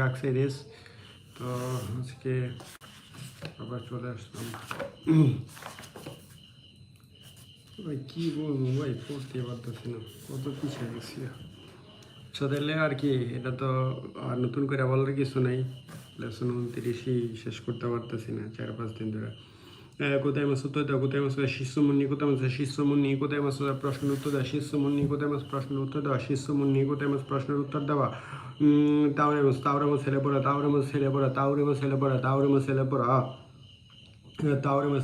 গাকসাইরিস তো আজকে আবার চলে আসলাম। ভাই, কি বলব ভাই, পড়তে পারতেছি না। কত পিছিয়ে গেছি। সদাইলে আর কি, এটা তো আর নতুন করে বলার কিছু নাই। লেসন উনত্রিশই শেষ করতে পারতেছি না, চার পাঁচ দিন ধরে। এ, কোথায় মাস উত্তর দেওয়া কোথায় মাস শিষ্যমুন্নি কোথায় মাস শিষ্যমুন্নি কোথায় মাস প্রশ্নের উত্তর দেওয়া শিষ্যমুন্নি কোথায় মাস প্রশ্নের উত্তর দেওয়া শিষ্যমুন্নি কোথায় মাস প্রশ্নের উত্তর দেওয়া উম, তাওরে মাস তাওরে মাস ছেলে পড়া তাওরে মাস ছেলে পড়া তাওরে মাস ছেলে পড়া তাওরে মাস ছেলে পড়া তাওরে মাস ছেলে পড়া তাওরে মাস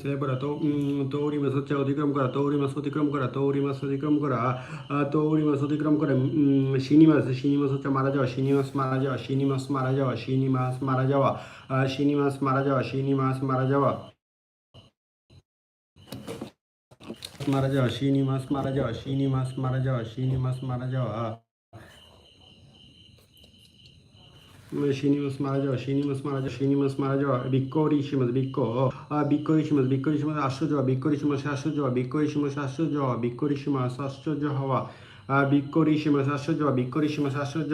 ছেলে পড়া তো উম, তৌরি মাস হচ্ছে অতিক্রম করা তৌরি মাস অতিক্রম করা তৌরি মাস অতিক্রম করা আহ, তৌরি মাস অতিক্রম করে উম, শিনি মাস শিনি মাস হচ্ছে মারা যাওয়া শিনি মাস মারা যাওয়া শিনি মাস মারা যাওয়া শিনি মাস মারা যাওয়া আহ, শিনি মাস মারা যাওয়া শিনি মাস মারা যাওয়া মারা যাওয়া শিনি মাস মারা যাওয়া শিনি মাস মারা যাওয়া শিনি মাস মারা যাওয়া শিনি মাস মারা যাওয়া শিনি মাস মারা যাওয়া শিনি মাস মারা যাওয়া বৃক্ষ ঋষি মাস বৃক্ষ বৃক্ষ ঋষি মাস বৃক্ষ ঋষি মাস আশ্চর্য বৃক্ষ ঋষি মাস আশ্চর্য বৃক্ষ ঋষি আশ্চর্য বৃক্ষ আশ্চর্য বৃক্ষ আশ্চর্য হওয়া বৃক্ষ আশ্চর্য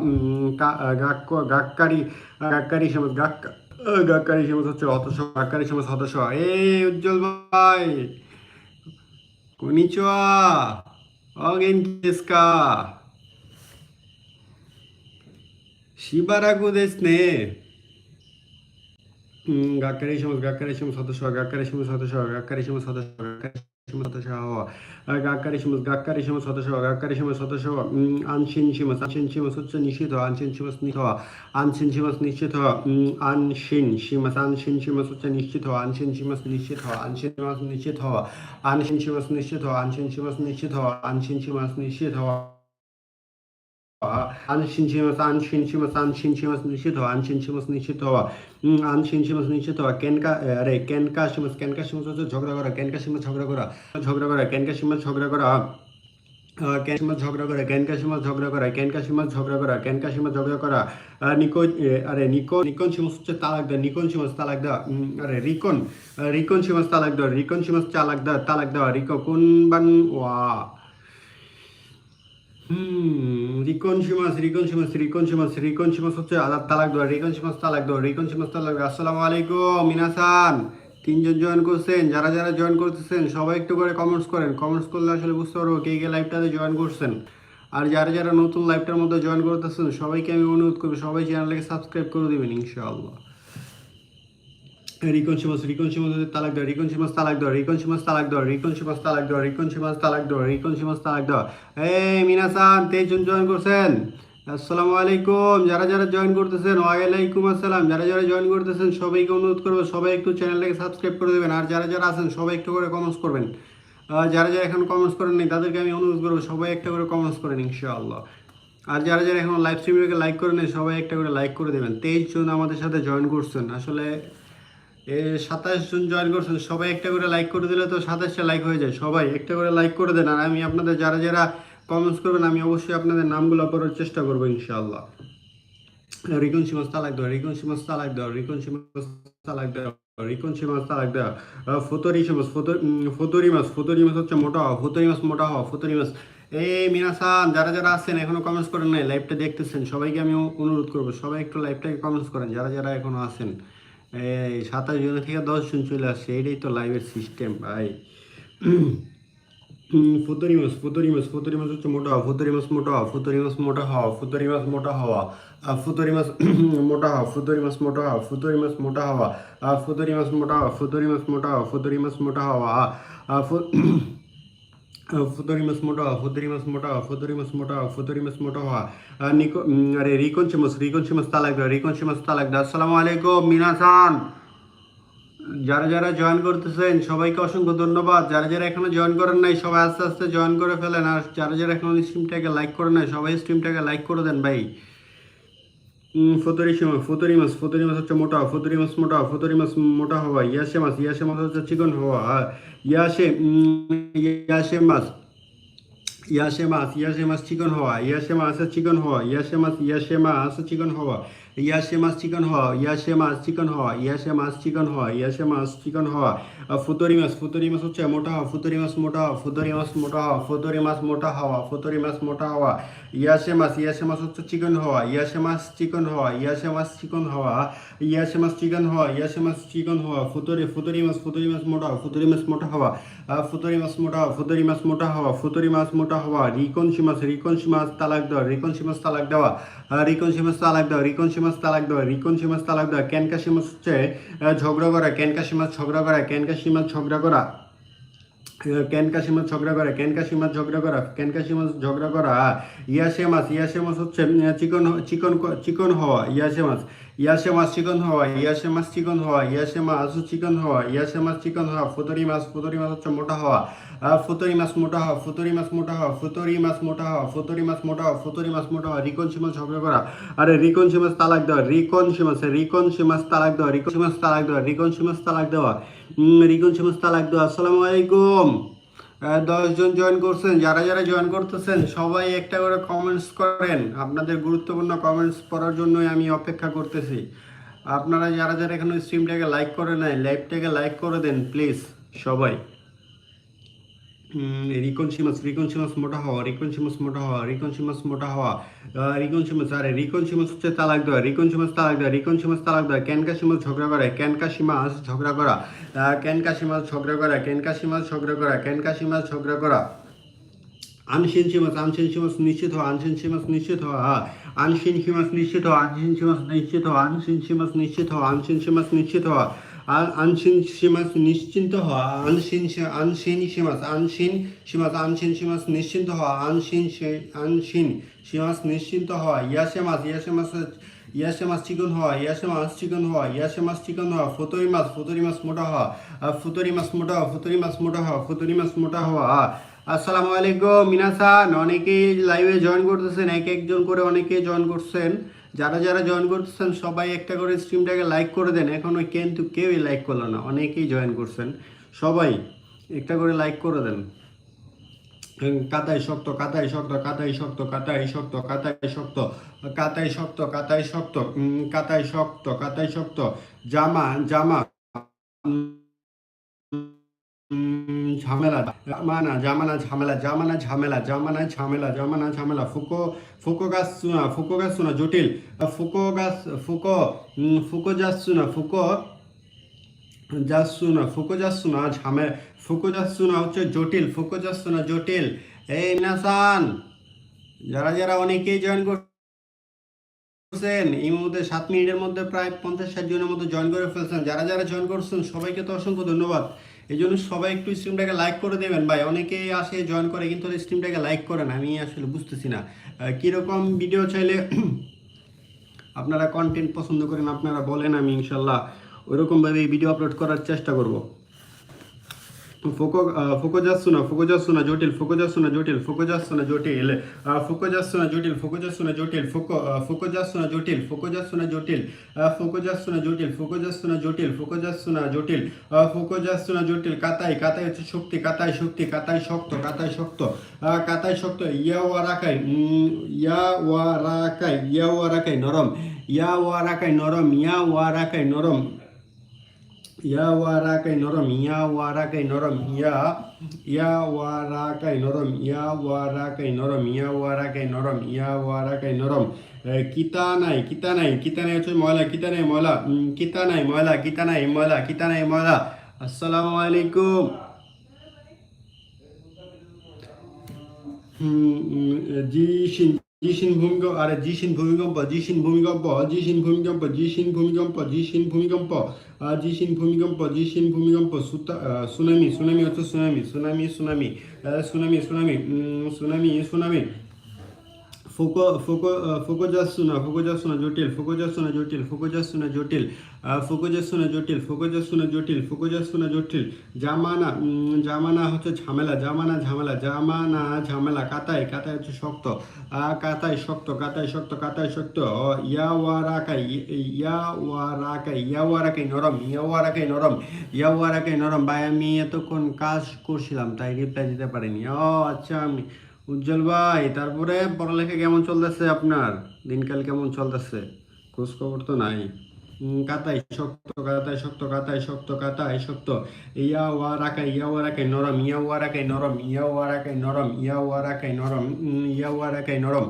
উম, কা- আহ, গাক্ক গাক্কারি গাক্কারি সমাজ গাক্কা গাক্কারি সমাজ হচ্ছে হতাশ গাক্কারি সমাজ হতাশ এই উজ্জ্বল ভাই কনিচুয়া অগেন কেসকা সমাজ গাক্কারি সমাজ সদস্য সমাজ সদস্য গাক্কারি সদস্য গাক্কারি সদস্য গাক্কারি সমাজ সদস্য সমাজ সদস্য আনসিন সীমাস আনসিন সীমাস হচ্ছে নিষিদ্ধ আনসিন সীমাস নিষিদ্ধ হওয়া আনসিন নিশ্চিত আনসিন সীমাস আনসিন সীমাস হচ্ছে নিশ্চিত হওয়া আনসিন সীমাস নিশ্চিত হওয়া আনসিন সীমাস নিশ্চিত হওয়া আনসিন সীমাস নিশ্চিত হওয়া আনসিন সীমাস নিশ্চিত হওয়া আনসিন নিশ্চিত হওয়া আনসিন সীমাস আনসিন সীমাস আনসিন সীমাস নিশ্চিত হওয়া আনসিন নিশ্চিত হওয়া উম, আনসিন নিশ্চিত হওয়া কেনকা আরে কেনকা সীমাস কেনকা সীমাস ঝগড়া করা কেনকা সীমাস ঝগড়া করা ঝগড়া করা ঝগড়া করা। সীমাস ঝগড়া ঝগড়া করা কেনকা সীমাস ঝগড়া করা কেনকা সীমাস ঝগড়া করা। নিকো আরে নিকো নিকন সীমাস হচ্ছে তালাক দেওয়া নিকন সীমাস তালাক দেওয়া আরে রিকন রিকন সীমাস তালাক দেওয়া রিকন সীমাস চালাক দেওয়া তালাক দেওয়া রিকো কোন বান ওয়া। হুম হচ্ছে রিকন আলাইকুম, মিনাসান। তিনজন জয়েন করছেন, যারা যারা জয়েন করতেছেন, সবাই একটু করে কমেন্টস করেন। কমেন্টস করলে আসলে বুঝতে পারব কে কে লাইভটাতে জয়েন করছেন। আর যারা যারা নতুন লাইভটার মধ্যে জয়েন করতেছেন, সবাইকে আমি অনুরোধ করব, সবাই চ্যানেলটাকে সাবস্ক্রাইব করে দেবেন, ইনশাআল্লাহ। রিকন সীমাস রিকন সীমাস তালাক দেওয়া রিকন সীমাস তালাক দেওয়া রিকন সীমাস তালাক দেওয়া রিকন সীমাস তালাক দেওয়া রিকন সীমাস তালাক দেওয়া রিকন সীমাস তালাক দেওয়া এই মিনাসান তেইশজন জয়েন করছেন আসসালামু আলাইকুম যারা যারা জয়েন করতেছেন ওয়ালাইকুম আসসালাম যারা যারা জয়েন করতেছেন সবাইকে অনুরোধ করব, সবাই একটু চ্যানেলটাকে সাবস্ক্রাইব করে দেবেন। আর যারা যারা আছেন, সবাই একটু করে কমেন্টস করবেন। যারা যারা এখন কমেন্টস করেন নাই তাদেরকে আমি অনুরোধ করব, সবাই একটা করে কমেন্টস করেন, ইনশাআল্লাহ। আর যারা যারা এখন লাইভ স্ট্রিমটাকে লাইক করে নেই সবাই একটা করে লাইক করে দেবেন। তেইশ জন আমাদের সাথে জয়েন করছেন। আসলে সাতাশ জন জয়েন করছেন সবাই একটা করে লাইক করে দিলে তো সাতাশটা লাইক হয়ে যায় সবাই একটা করে লাইক করে দেন। আর আমি আপনাদের যারা যারা কমেন্টস করবেন আমি অবশ্যই আপনাদের নামগুলো পড়ার চেষ্টা করব ইনশাআল্লাহ। রিকন সীমাস তালাক দেওয়া রিকন সীমাস তালাক দেওয়া রিকন সীমাস তালাক দেওয়া রিকন সীমাস তালাক দেওয়া ফতরি সীমাস ফতর উম, ফতরি মাস হচ্ছে মোটা হওয়া ফতরি মাস মোটা হওয়া ফতরি মাস। এই মিনাসান যারা যারা আছেন এখনও কমেন্টস করেন নাই লাইভটা দেখতেছেন সবাইকে আমি অনুরোধ করব সবাই একটু লাইভটাকে কমেন্টস করেন যারা যারা এখনও আছেন। এই সাতাশ জন থেকে দশ জন চলে আসছে এটাই তো লাইভের সিস্টেম ভাই ফুতরি মাছ ফুতরি মাছ ফুতরি মাছ হচ্ছে মোটা হওয়া ফুতরি মাছ মোটা হওয়া ফুতরি মাছ মোটা হওয়া ফুতরি মাছ মোটা হওয়া ফুতরি মাছ মোটা হওয়া ফুতরি মাছ মোটা হওয়া ফুতরি মাছ মোটা হওয়া ফুতরি মাছ মোটা হওয়া ফুতরি মাছ মোটা হওয়া ফুতরি মাছ মোটা হওয়া হওয়া ফুতরি মাছ মোটা হওয়া ফুতরি মাছ মোটা নিকো আরে রিকন চিমাস রিকন চিমাস রিকন চিমাস তালাক দেওয়া আলাইকুম মিনাসান যারা যারা জয়েন করতেছেন সবাইকে অসংখ্য ধন্যবাদ। যারা যারা এখনও জয়েন করেন নাই, সবাই আস্তে আস্তে জয়েন করে ফেলেন। আর যারা যারা এখনও স্ট্রিমটাকে লাইক করেন নাই, সবাই স্ট্রিমটাকে লাইক করে দেন ভাই। ফতুরি সময় ফতুরি মাছ ফতুরি মাছ হচ্ছে মোটা ফতুরি মাছ মোটা ফতুরি মাছ মোটা হওয়া, ইয়াসে মাছ ইয়াসে মাছ হচ্ছে চিকন হওয়া ইয়াসে ইয়াসে মাছ ইয়াসে মাছ ইয়াসে মাছ চিকন হওয়া ইয়াসে মাছ চিকন হওয়া ইয়াসে মাছ ইয়াসে মাছ চিকন হওয়া ইয়াসে মাছ চিকন হওয়া ইয়াসে মাছ চিকন হওয়া ইয়াসে মাছ চিকন হওয়া ইয়াসে মাছ চিকন হওয়া ফুতরি মাছ ফুতরি মাছ হচ্ছে মোটা হওয়া ফুতরি মাছ মোটা হওয়া ফুতরি মাছ মোটা হওয়া ফুতরি মাছ মোটা হওয়া ফুতরি মাছ মোটা হওয়া ইয়াসে মাছ ইয়াসে মাছ হচ্ছে চিকন হওয়া ইয়াসে মাছ চিকন হওয়া ইয়াসে মাছ চিকন হওয়া ইয়াসে মাছ চিকন হওয়া ইয়াসে মাছ চিকন হওয়া ফুতরি ফুতরি মাছ ফুতরি মাছ মোটা ফুতরি মাছ মোটা হওয়া ফুতরি মাছ মোটা ফুতরি মাছ মোটা হওয়া ফুতরি মাছ মোটা হওয়া, রিকন সীমাস রিকন সীমাস তালাক দেওয়া, রিকন সীমাস তালাক দেওয়া রিকন সীমাস তালাক দেওয়া, রিকন সীমাস তালাক দেওয়া, রিকন সীমাস তালাক দেওয়া ক্যানকা সীমাস হচ্ছে ঝগড়া করা ক্যানকা সীমাস ঝগড়া করা ক্যানকা সীমাস ঝগড়া করা। ক্যানকাশি মাছ ঝগড়া করা? ক্যানকাশি মাছ ঝগড়া করা? ক্যানকাশি মাছ ঝগড়া করা? ইয়াসে মাছ ইয়াসে মাছ হচ্ছে চিকন চিকন চিকন হওয়া, ইয়াসে মাছ। ইয়াসে মাছ চিকন হওয়া, ইয়াসে মাছ চিকন হওয়া, ইয়াসে মাছ চিকন হওয়া, ইয়াসে মাছ চিকন হওয়া, ফুতরি মাছ ফুতরি মাছ হচ্ছে মোটা হওয়া। ফুতরি মাছ মোটা হওয়া, ফুতরি মাছ মোটা হওয়া, ফুতরি মাছ মোটা হওয়া, ফুতরি মাছ মোটা হওয়া, ফুতরি মাছ মোটা হওয়া রিকনসি মাছ ঝগড়া করা। আরে রিকনসি মাছ তালাক দেওয়া রিকনসি মাছ রিকনসি মাছ তালাক দেওয়া রিকনসি মাছ তালাক দেওয়া রিকনসি মাছ তালাক দেওয়া। উম, রিকনসি লাগতো। আসসালামু আলাইকুম। দশজন জয়েন করছেন। যারা যারা জয়েন করতেছেন সবাই একটা করে কমেন্টস করেন। আপনাদের গুরুত্বপূর্ণ কমেন্টস পড়ার জন্যই আমি অপেক্ষা করতেছি। আপনারা যারা যারা এখানে স্ট্রিমটাকে লাইক করে নেয় লাইভটাকে লাইক করে দেন প্লিজ সবাই। রিকন সিমাস রিকন সিমাস মোটা হওয়া রিকন সিমাস মোটা হওয়া রিকন সিমাস মোটা হওয়া আহ, রিকন সিমাস আরে রিকন সিমাস হচ্ছে তালাক দেওয়া রিকন সিমাস তালাক দেওয়া রিকন সিমাস তালাক দেওয়া ক্যানকা সিমাস ঝগড়া করা ক্যানকা সিমাস ঝগড়া করা আহ, ক্যানকা সিমাস ঝগড়া করা ক্যানকা সিমাস ঝগড়া করা ক্যানকা সিমাস ঝগড়া করা। আনসিন সীমাস আনসিন সীমাস নিশ্চিত হওয়া আনসিন সীমাস নিশ্চিত হওয়া আনসিন সীমাস নিশ্চিত হওয়া আনসিন সীমাস নিশ্চিত হওয়া আনসিন সীমাস নিশ্চিত হওয়া আনসিন সীমাস নিশ্চিত হওয়া। আনসিন সীমাস নিশ্চিন্ত হওয়া, আনসিন আনসিন সীমাস আনসিন সীমাস আনসিন সীমাস নিশ্চিন্ত হওয়া, আনসিন আনসিন সীমাস নিশ্চিন্ত হওয়া ইয়াসে মাস ইয়াসে মাস ইয়াসে মাছ চিকন হওয়া ইয়াসে মাছ চিকন হওয়া ইয়াসে মাছ চিকন হওয়া, ফুতরি মাছ ফুতরি মাছ মোটা হওয়া ফুতরি মাছ মোটা হওয়া, ফুতরি মাছ মোটা হওয়া, ফুতরি মাছ মোটা হওয়া আসসালামু আলাইকুম মিনাসান অনেকেই লাইভে জয়েন করতেছেন এক একজন করে অনেকেই জয়েন করছেন। যারা যারা জয়েন করতেছেন, সবাই একটা করে স্ট্রিমটাকে লাইক করে দেন। এখনও কিন্তু কেউই লাইক করল না, অনেকেই জয়েন করছেন। সবাই একটা করে লাইক করে দেন। কাতাই শক্ত কাতাই শক্ত কাতাই শক্ত কাতাই শক্ত কাতাই শক্ত কাতাই শক্ত কাতাই শক্ত কাতাই শক্ত কাতাই শক্ত, জামা জামা। ঝামেলা, জামানা জামানা, ঝামেলা জামানা ঝামেলা জামানা ঝামেলা জামানা, ঝামেলা, ফুকো ফুকো গাছ শোনা, ফুকো গাছ শোনা, জটিল। ফুকো গাছ, ফুকো ফুকো যাচ্ছু না ফুকো যাচ্ছু না ফুকো যাচ্ছু না ঝামে, ফুকো যাচ্ছু না হচ্ছে জটিল, ফুকো যাচ্ছু না জটিল। এই মিনাসান যারা যারা অনেকেই জয়েন করছেন, এই মুহূর্তে সাত মিনিটের মধ্যে প্রায় পঞ্চাশ ষাট জনের মতো জয়েন করে ফেলছেন, যারা যারা জয়েন করছেন, সবাইকে তো অসংখ্য ধন্যবাদ। এই জন্য সবাই একটু স্ট্রিমটাকে লাইক করে দেবেন। ভাই, অনেকে আসে জয়েন করে, কিন্তু স্ট্রিমটাকে লাইক করে না। আমি আসলে বুঝতেছি না। কীরকম ভিডিও চাইলে আপনারা কন্টেন্ট পছন্দ করেন, আপনারা বলেন, আমি ইনশাল্লাহ ওইরকমভাবে ভিডিও আপলোড করার চেষ্টা করব। ফোকো ফোকো যাচ্ছ না ফোকো যাচ্ছ না জটিল ফোকো যাচ্ছ না জটিল ফোকো যাচ্ছ না জটিল ফোকো যাচ্ছ না জটিল ফোকো যাচ্ছ না জটিল ফোকো ফোকো যাচ্ছ না জটিল ফোকো যাচ্ছ না জটিল ফোকো যাচ্ছ না জটিল ফোকো যাচ্ছ না জটিল ফোকো যাচ্ছ না জটিল ফোকো যাচ্ছ না জটিল কাতাই কাতাই হচ্ছে শক্তি কাতাই শক্তি কাতাই শক্ত কাতাই শক্ত কাতাই শক্ত ইয়া ওয়া রাকাই ইয়া ওয়া রাকাই ইয়া ওয়া রাকাই নরম ইয়া ওয়া রাকাই নরম ইয়া ওয়া রাকাই নরম ইয়া ওয়ারাকাই নরম ইয়া ওয়ারাকাই নরম ইয়া ইয়া ওয়ারাকাই নরম ইয়া ওয়ারাকাই নরম ইয়া ওয়ারাকাই নরম ইয়া ওয়ারাকাই নরম এ, কিতা নাই কিতা নাই কিতা নাই হচ্ছে ময়লা কিতা নাই ময়লা উম, কিতা নাই ময়লা জিসিন ভূমিকম্প আরে জিসিন ভূমিকম্প জিসিন ভূমিকম্প জিসিন ভূমিকম্প জিসিন ভূমিকম্প জিসিন ভূমিকম্প জিসিন ভূমিকম্প জিসিন ভূমিকম্প সুনামি সুনামি হচ্ছে tsunami tsunami tsunami tsunami tsunami tsunami tsunami ফুকো ফুকো আহ, ফুকো যাচ্ছু না ফুকো যাচ্ছু না জটিল ফুকো যাচ্ছু না জটিল ফুকো যাচ্ছু না জটিল আহ, ফুকো যাচ্ছু না জটিল ফুকো যাচ্ছু না জটিল ফুকো যাচ্ছু না জটিল জামানা জামানা হচ্ছে ঝামেলা জামানা ঝামেলা জামানা ঝামেলা কাতাই কাতাই হচ্ছে শক্ত কাতাই শক্ত কাতাই শক্ত কাতাই শক্ত ও, ইয়া ওয়ারাকাই ইয়া ওয়ারাকাই ইয়া ওয়ারাকাই নরম ইয়া ওয়ারাকাই নরম ইয়া ওয়ারাকাই নরম। ভাই আমি এতক্ষণ কাজ করছিলাম তাই রিপ্লাই দিতে পারিনি। ও আচ্ছা আমি উজ্জ্বল ভাই, তারপরে পড়ালেখা কেমন চলতেছে আপনার? দিনকাল কেমন চলতেছে? খোঁজ খবর তো নাই। কাতাই, শক্ত কাতাই শক্ত কাতাই শক্ত কাতাই, শক্ত। ইয়া ওয়া রাকাই ইয়া ওয়া রাকাই নরম, ইয়া ওয়া রাকাই নরম, ইয়া ওয়া রাকাই নরম, ইয়া ওয়া রাকাই নরম ইয়া ওয়া রাকাই নরম।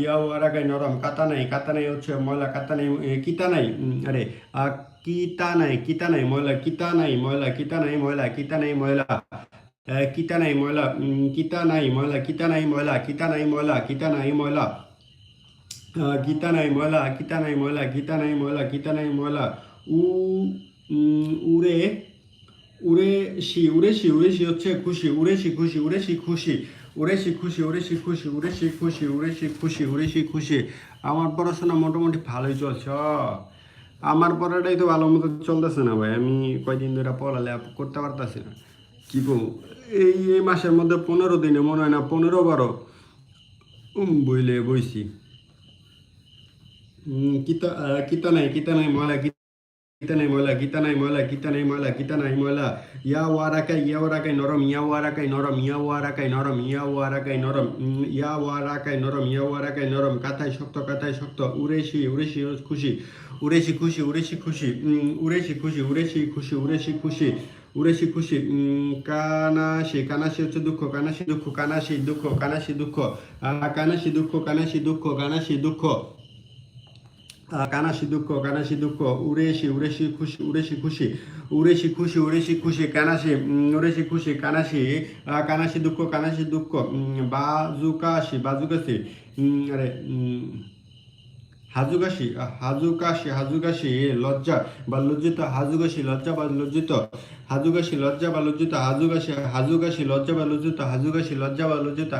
ইয়া ওয়া রাকাই নরম। কাতা নাই কাতা নাই হচ্ছে ময়লা, কাতা নাই কিতা নাই? আরে কিতা নাই কিতা নাই, ময়লা, কিতা নাই, ময়লা, কিতা নাই, ময়লা, কিতা নাই, ময়লা। কিতা নাই ময়লা কিতা নাই ময়লা কিতা নাই ময়লা কিতা নাই ময়লা কিতা নাই ময়লা গীতা নাই ময়লা গীতা নাই ময়লা গীতা নাই ময়লা গীতা নাই ময়লা উ উম, উড়ে উড়েছি উড়েছি উড়েছি হচ্ছে খুশি উড়েছি খুশি উড়েছি খুশি উড়েছি খুশি উড়েছি খুশি উড়েছি খুশি উড়েছি খুশি উড়েছি খুশি আমার পড়াশোনা মোটামুটি ভালোই চলছে আমার পড়াটাই তো ভালো মতো চলতেছে না ভাই। আমি কয়দিন ধরে পড়ালে করতে পারতেছি না। কি কম? এই এই মাসের মধ্যে পনেরো দিনে মনে হয় না পনেরো বারো। উম, বইলে বইছি। কিতা কিতা নাই কিতা নাই ময়লা কিতা নাই ময়লা কিতা নাই ময়লা কিতা নাই ময়লা কিতা নাই ময়লা। ইয়া ওয়ারাকাই ইয়া ওয়ারাকাই নরম ইয়া ওয়ারাকাই নরম ইয়া ওয়ারাকাই নরম ইয়া ওয়ারাকাই নরম ইয়া ওয়ারাকাই নরম ইয়া ওয়ারাকাই নরম। কাথায় শক্ত কাথায় শক্ত। উড়েছি উড়েছি খুশি উড়েছি খুশি। উড়েছি খুশি উড়েছি খুশি উড়েছি খুশি উড়েছি খুশি। উড়েছি খুশি। উম, কানাশি কানাশি হচ্ছে দুঃখ কানাশি দুঃখ কানাশি দুঃখ কানাশি দুঃখ। কানাশি দুঃখ কানাশি দুঃখ কানাশি দুঃখ। কানাশি দুঃখ কানাশি দুঃখ। উড়েছি উড়েছি খুশি উড়েছি খুশি। উড়েছি খুশি উড়েছি খুশি কানাশি উম, উড়েছি খুশি কানাশি আহ, কানাশি দুঃখ কানাশি দুঃখ। বাজুকাশি বাজুকাশি আরে হাজুকাশি হাজুকাশি হাজুকাশি, লজ্জা বা লজ্জিত, হাজুকাশি, লজ্জা বা লজ্জিত, হাজুকাশি, লজ্জা বা লজ্জিত, হাজুকাশি হাজুকাশি, লজ্জা বা লজ্জিত, হাজুকাশি, লজ্জা বা লজ্জিত